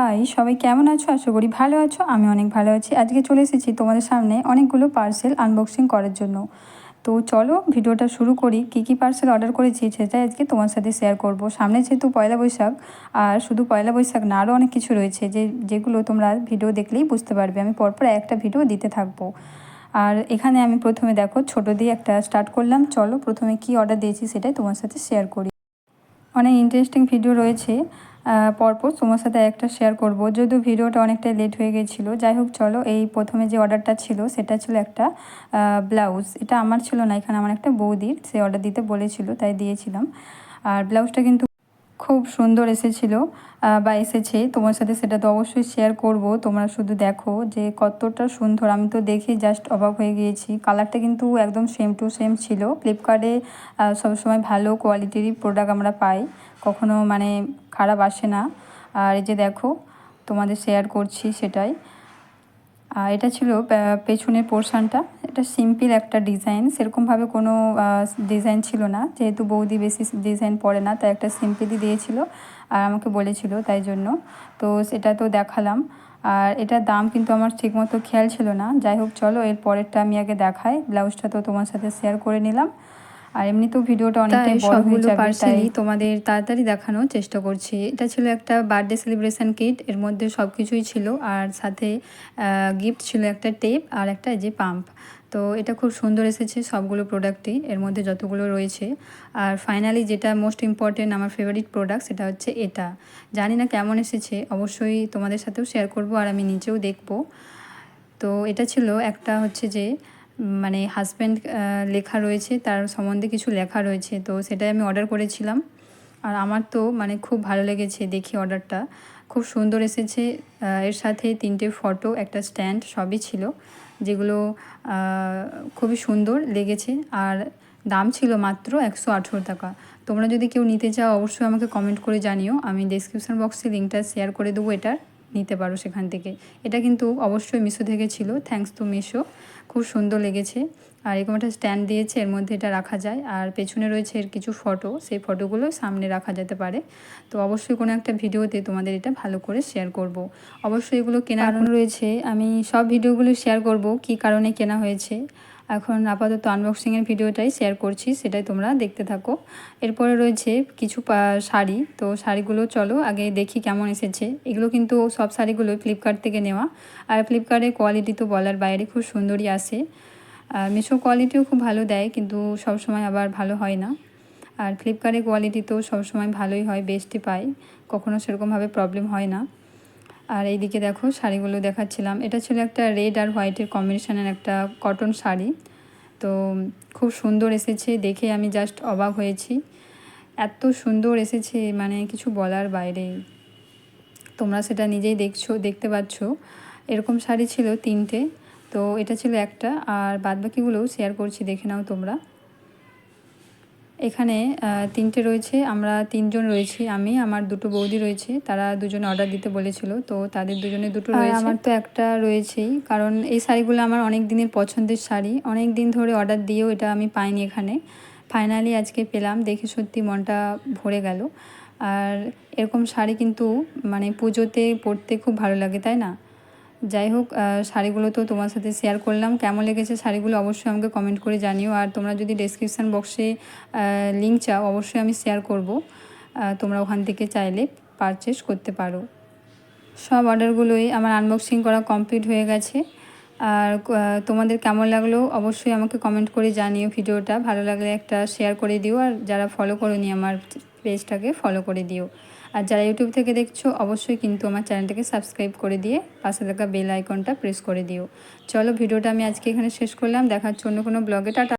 High, সবাই কেমন আছো? আশা করি ভালো আছো। আমি অনেক ভালো আছি। আজকে চলে এসেছি তোমাদের সামনে অনেকগুলো পার্সেল আনবক্সিং করার জন্য। তো চলো ভিডিওটা শুরু করি। কী কী পার্সেল অর্ডার করেছি সেটাই আজকে তোমার সাথে শেয়ার করব। সামনে যেহেতু পয়লা বৈশাখ, আর শুধু পয়লা বৈশাখ না আরও অনেক কিছু রয়েছে যে, যেগুলো তোমরা ভিডিও দেখলেই বুঝতে পারবে। আমি পরপর একটা ভিডিও দিতে থাকব। আর এখানে আমি প্রথমে দেখো, ছোটো দিয়ে একটা স্টার্ট করলাম। চলো প্রথমে কি অর্ডার দিয়েছি সেটাই তোমার সাথে শেয়ার করি। অনেক ইন্টারেস্টিং ভিডিও রয়েছে। পরপর তোমার সাথে একটা শেয়ার করব। যদিও ভিডিওটা অনেকটাই লেট হয়ে গেছিল যাই হোক চলো, এই প্রথমে যে অর্ডারটা ছিল, সেটা ছিল একটা ব্লাউজ এটা আমার ছিল না, এখানে আমার একটা বৌদির, সে অর্ডার দিতে বলেছিল, তাই দিয়েছিলাম। আর ব্লাউজটা কিন্তু খুব সুন্দর এসেছিল বা এসেছে। তোমার সাথে সেটা তো অবশ্যই শেয়ার করব। তোমরা শুধু দেখো যে কতটা সুন্দর। আমি তো দেখে জাস্ট অবাক হয়ে গিয়েছি। কালারটা কিন্তু একদম সেম টু সেম ছিল। ফ্লিপকার্টে সবসময় ভালো কোয়ালিটিরই প্রোডাক্ট আমরা পাই। কখনো মানে খারাপ আসে না। আর এই যে দেখো, তোমাদের শেয়ার করছি সেটাই। এটা ছিল পেছনের পোর্শানটা এটা সিম্পল একটা ডিজাইন। সেরকমভাবে কোনো ডিজাইন ছিল না। যেহেতু বৌদি বেশি ডিজাইন পরে না তাই একটা সিম্পলই দিয়েছিল আর আমাকে বলেছিল তাই জন্য। তো সেটা তো দেখালাম। আর এটার দাম কিন্তু আমার ঠিকমতো খেয়াল ছিল না। যাই হোক চলো এর পরেরটা আমি আগে দেখাই। ব্লাউজটা তো তোমার সাথে শেয়ার করে নিলাম। আর এমনিতেও ভিডিওটা অনেকটাই বড় হয়ে যাবে তাই তোমাদের তাড়াতাড়ি দেখানোর চেষ্টা করছি। এটা ছিল একটা বার্থডে সেলিব্রেশন কিট এর মধ্যে সব কিছুই ছিল। আর সাথে গিফট ছিল একটা টেপ আর একটা যে পাম্প তো এটা খুব সুন্দর এসেছে সবগুলো প্রোডাক্টই এর মধ্যে যতগুলো রয়েছে। আর ফাইনালি যেটা মোস্ট ইম্পর্টেন্ট আমার ফেভারিট প্রোডাক্ট সেটা হচ্ছে এটা। জানি না কেমন এসেছে, অবশ্যই তোমাদের সাথেও শেয়ার করব আর আমি নিচেও দেখব। তো এটা ছিল একটা হচ্ছে যে মানে হাজব্যান্ড লেখা রয়েছে, তার সম্বন্ধে কিছু লেখা রয়েছে। তো সেটাই আমি অর্ডার করেছিলাম। আর আমার তো মানে খুব ভালো লেগেছে দেখি অর্ডারটা খুব সুন্দর এসেছে। এর সাথে তিনটে ফটো, একটা স্ট্যান্ড সবই ছিল, যেগুলো খুবই সুন্দর লেগেছে। আর দাম ছিল মাত্র একশো আঠেরো টাকা। তোমরা যদি কেউ নিতে চাও, অবশ্যই আমাকে কমেন্ট করে জানিও। আমি ডিসক্রিপশান বক্সে লিঙ্কটা শেয়ার করে দেবো এটার নিতে পারো সেখান থেকে। এটা কিন্তু অবশ্যই মিশো থেকে ছিল। Thanks to Meesho. খুব সুন্দর লেগেছে। আর এরকম একটা স্ট্যান্ড দিয়েছে, এর মধ্যে এটা রাখা যায়। আর পেছনে রয়েছে এর কিছু ফটো সেই ফটোগুলো সামনে রাখা যেতে পারে। তো অবশ্যই কোনো একটা ভিডিওতে তোমাদের এটা ভালো করে শেয়ার করব। অবশ্যই এগুলো কেনার রয়েছে, আমি সব ভিডিওগুলো শেয়ার করব, কি কারণে কেনা হয়েছে। এখন আপাতত আনবক্সিংয়ের ভিডিওটাই শেয়ার করছি, সেটাই তোমরা দেখতে থাকো। এরপরে রয়েছে কিছু শাড়ি, তো শাড়িগুলো চলো আগে দেখি কেমন এসেছে। এগুলো কিন্তু সব শাড়িগুলো ফ্লিপকার্ট থেকে নেওয়া। আর ফ্লিপকার্টের কোয়ালিটি তো বলার বাইরে খুব সুন্দরই আসে মিশো কোয়ালিটিও খুব ভালো দেয়, কিন্তু সব সময় আবার ভালো হয় না। আর ফ্লিপকার্টের কোয়ালিটি তো সবসময় ভালোই হয় বেস্টই পাই। কখনো সেরকমভাবে প্রবলেম হয় না। আর এইদিকে দেখো, শাড়িগুলো দেখাচ্ছিলাম। এটা ছিল একটা রেড আর হোয়াইটের কম্বিনেশনের একটা কটন শাড়ি। তো খুব সুন্দর এসেছে, দেখে আমি জাস্ট অবাক হয়েছি। এত সুন্দর এসেছে মানে কিছু বলার বাইরে। তোমরা সেটা নিজেই দেখছ, দেখতে পাচ্ছ। এরকম শাড়ি ছিল তিনটে। তো এটা ছিল একটা। আর বাদবাকিগুলোও শেয়ার করছি দেখে নাও তোমরা। এখানে তিনটে রয়েছে আমরা তিনজন রয়েছি আমি আমার দুটো বৌদি রয়েছে তারা দুজনে অর্ডার দিতে বলেছিল তো তাদের দুজনে দুটো রয়েছে। আমার তো একটা রয়েছেই কারণ এই শাড়িগুলো আমার অনেক দিনের পছন্দের শাড়ি অনেক দিন ধরে অর্ডার দিয়েও এটা আমি পাইনি এখানে। ফাইনালি আজকে পেলাম দেখে সত্যি মনটা ভরে গেল। আর এরকম শাড়ি কিন্তু মানে পুজোতে পরতে খুব ভালো লাগে তাই না? যাই হোক শাড়িগুলো তো তোমার সাথে শেয়ার করলাম। কেমন লেগেছে শাড়িগুলো অবশ্যই আমাকে কমেন্ট করে জানিও। আর তোমরা যদি ডেসক্রিপশান বক্সে লিঙ্ক চাও, অবশ্যই আমি শেয়ার করব। তোমরা ওখান থেকে চাইলে পারচেস করতে পারো। সব অর্ডারগুলোই আমার আনবক্সিং করা কমপ্লিট হয়ে গেছে। আর তোমাদের কেমন লাগল অবশ্যই আমাকে কমেন্ট করে জানিও ভিডিওটা। ভালো লাগলে একটা শেয়ার করে দিও। আর যারা ফলো করোনি আমার পেজটাকে ফলো করে দিও। আর যারা ইউটিউব থেকে দেখছ, অবশ্যই কিন্তু আমার চ্যানেলটাকে সাবস্ক্রাইব করে দিয়ে পাশে থাকা বেল আইকনটা প্রেস করে দিও। চলো, ভিডিওটা আমি আজকে এখানে শেষ করলাম। দেখার জন্য কোনো ব্লগে টাটা।